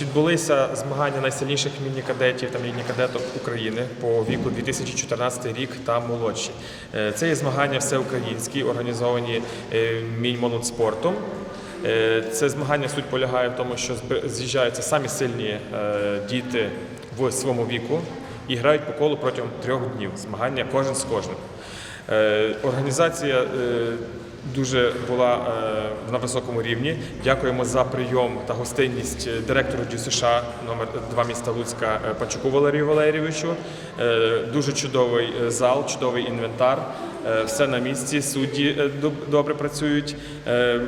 Відбулися змагання найсильніших міні-кадетів та міні-кадеток України по віку 2014 рік та молодші. Е, Це є змагання всеукраїнські, організовані е, Мінмолодспортом. Е, Це змагання суть полягає в тому, що з'їжджаються самі сильні діти в своєму віку і грають по колу протягом трьох днів. Змагання кожен з кожним. Організація дуже була е, на високому рівні. Дякуємо за прийом та гостинність е, директору ДЮСШ номер 2 міста Луцька Пачуку Панчуку Валерію Валерійовичу. Е, Дуже чудовий е, зал, чудовий інвентар. Е, Все на місці, судді е, добре працюють. Е,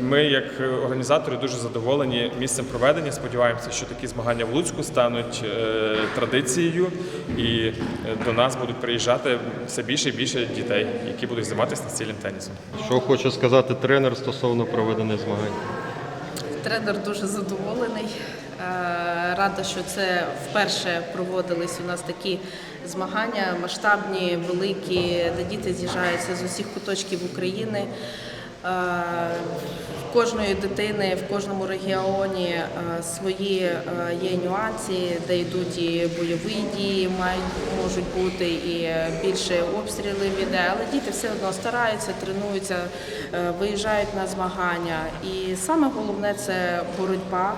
Ми, як організатори, дуже задоволені місцем проведення. Сподіваємося, що такі змагання в Луцьку стануть традицією, і до нас будуть приїжджати все більше і більше дітей, які будуть займатися настільним тенісом. Що хоче сказати тренер стосовно проведених змагань? Тренер дуже задоволений. Е, Рада, що це вперше проводились у нас такі змагання масштабні, великі, де діти з'їжджаються з усіх куточків України. Е, В кожної дитини, в кожному регіоні е, свої є нюанси, де йдуть і бойові дії, можуть бути і більше обстрілів іде, але діти все одно стараються, тренуються, виїжджають на змагання. І саме головне це боротьба,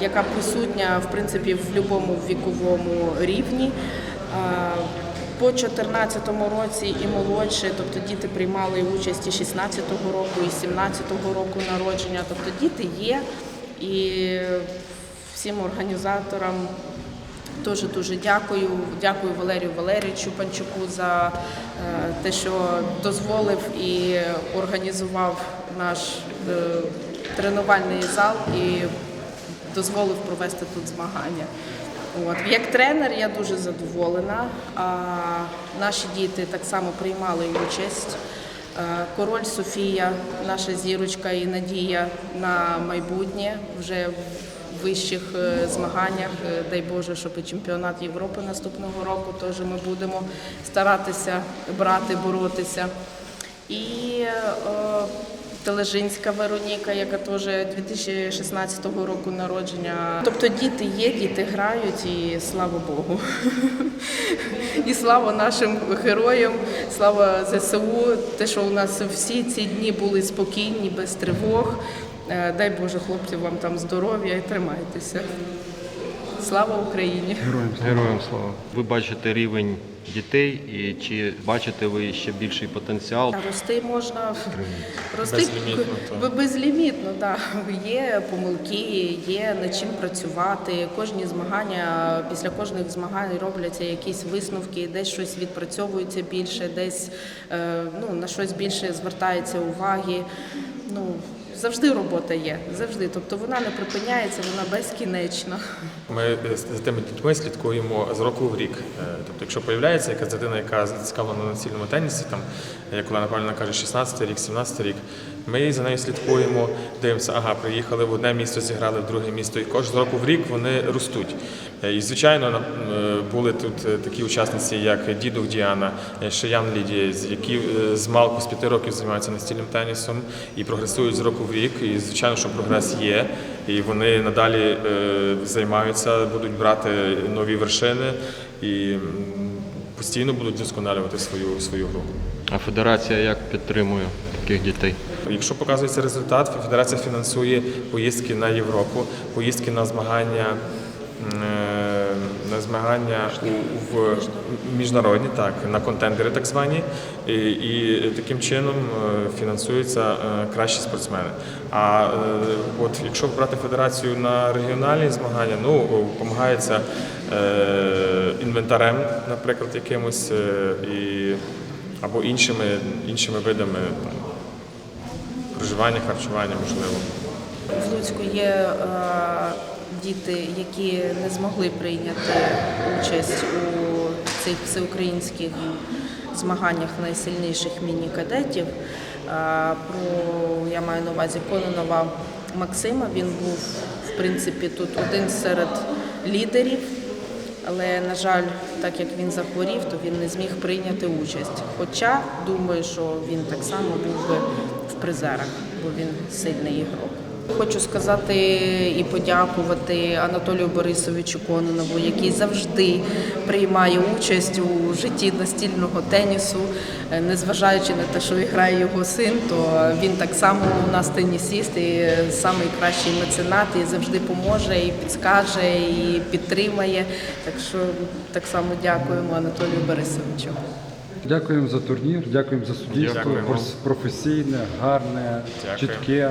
яка присутня в принципі в будь-якому віковому рівні. Е, По 2014 році і молодше, тобто діти приймали участь і 16-го року, і 17-го року народження. Тобто діти є і всім організаторам Дуже дуже дякую. Дякую Валерію Валерійовичу Панчуку за е, те, що дозволив і організував наш е, тренувальний зал і дозволив провести тут змагання. От. Як тренер я дуже задоволена. А, наші діти так само приймали участь. Е, Король Софія, наша зірочка і надія на майбутнє вже в вищих е, змаганнях. Е, Дай Боже, щоб і чемпіонат Європи наступного року теж ми будемо старатися брати, боротися. І Тележинська Вероніка, яка теж 2016 року народження. Тобто діти є, діти грають, і слава Богу. І слава нашим героям, слава ЗСУ. Те, що у нас всі ці дні були спокійні, без тривог. Е, Дай Боже, хлопці, вам там здоров'я і тримайтеся. Слава Україні! Героям слава. Ви бачите рівень дітей і чи бачите ви ще більший потенціал? Рости можна рости Безлімітно, безлімітно, да. Є помилки, є над чим працювати. Кожні змагання після кожних змагань робляться якісь висновки, десь щось відпрацьовується більше, десь е, ну, на щось більше звертається уваги. Ну, завжди робота є, завжди. Тобто вона не припиняється, вона безкінечна. Ми за з тими дітьми слідкуємо з року в рік. Е, Тобто, якщо появляється якась дитина, яка зацікавлена на настільному тенісі, там як Олена Павлівна каже, 16 рік, 17 рік, ми за нею слідкуємо, дивимося, ага, приїхали в одне місто, зіграли в друге місто, і кожен року в рік вони ростуть. Е, І звичайно, е, були тут е, такі учасниці, як Дідух Діана, Шиян Лідія, які з малку з п'яти років займаються настільним тенісом і прогресують з року в рік. І звичайно, що прогрес є, і вони надалі займаються, будуть брати нові вершини і постійно будуть вдосконалювати свою свою гру. А федерація як підтримує таких дітей? Якщо показується результат, федерація фінансує поїздки на Європу, поїздки на змагання. Е, На змагання в міжнародні, так, на контендери так звані, і, і таким чином е, фінансуються е, кращі спортсмени. А от якщо брати федерацію на регіональні змагання, ну допомагається інвентарем, наприклад, якимось і, або іншими, іншими видами там, проживання, харчування, можливо. В Луцьку є діти, які не змогли прийняти участь у цих всеукраїнських змаганнях найсильніших міні-кадетів. Про я маю на увазі Кононова Максима. Він був в принципі тут один серед лідерів. Але, на жаль, так як він захворів, то він не зміг прийняти участь. Хоча думаю, що він так само був би в призерах, бо він сильний ігрок. Хочу сказати і подякувати Анатолію Борисовичу Кононову, який завжди приймає участь у житті настільного тенісу, Е, незважаючи на те, що грає його син, то він так само у нас тенісіст і найкращий меценат, і завжди поможе, і підскаже, і підтримає. Так що так само дякуємо Анатолію Борисовичу. Дякуємо за турнір, дякуємо за суддівство, Дякуємо. професійне, гарне, Дякую. чітке.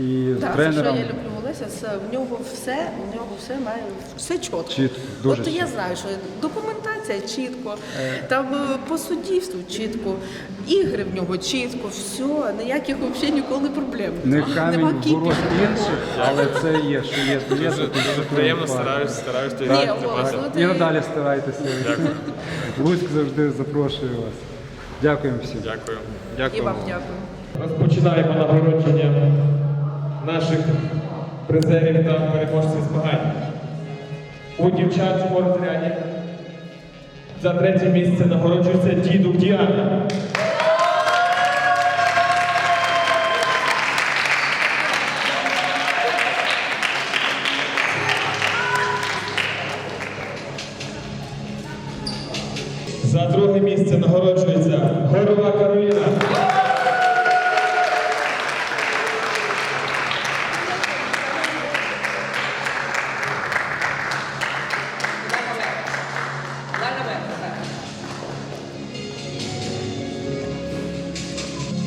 І Так, за що я люблю Олеся, це в нього все, в нього все має все чітко. Чітко, дуже От я чітко. знаю, що документація чітко, там е, по суддівству чітко, ігри в нього чітко, все, ніяких взагалі ніколи проблем. не Нема камінь в кіпіша ворот інших, але це є, що є. є, Дуже, то дуже приємно, класно. стараюсь, стараюсь Ні. Олег, ну І надалі старайтеся. Луцьк завжди запрошує вас. Дякуємо всім. Дякую. І вам дякую. Розпочинаємо нагородження наших призерів та переможців змагань. У дівчачому розряді за третє місце нагороджується дідук Діана. За друге місце нагороджується Горова Кароліна.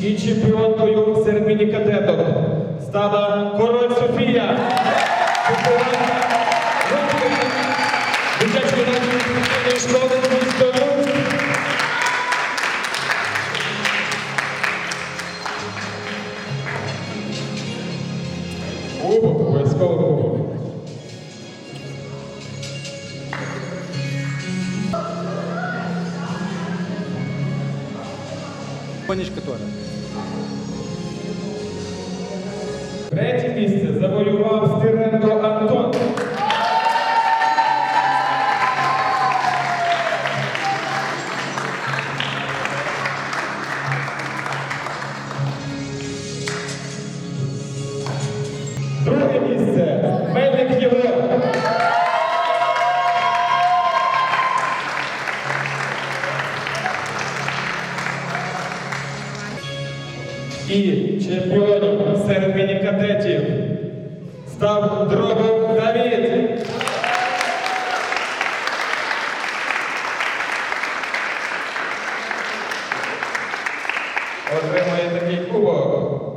І чемпіонкою серед міні-кадеток стала Король Софія. Дитячої навчальної школи. Третє місце завоював Стиренко Антон. і чемпіоном серед мінікадетів став Дрогов Давід. Отримує такий кубок.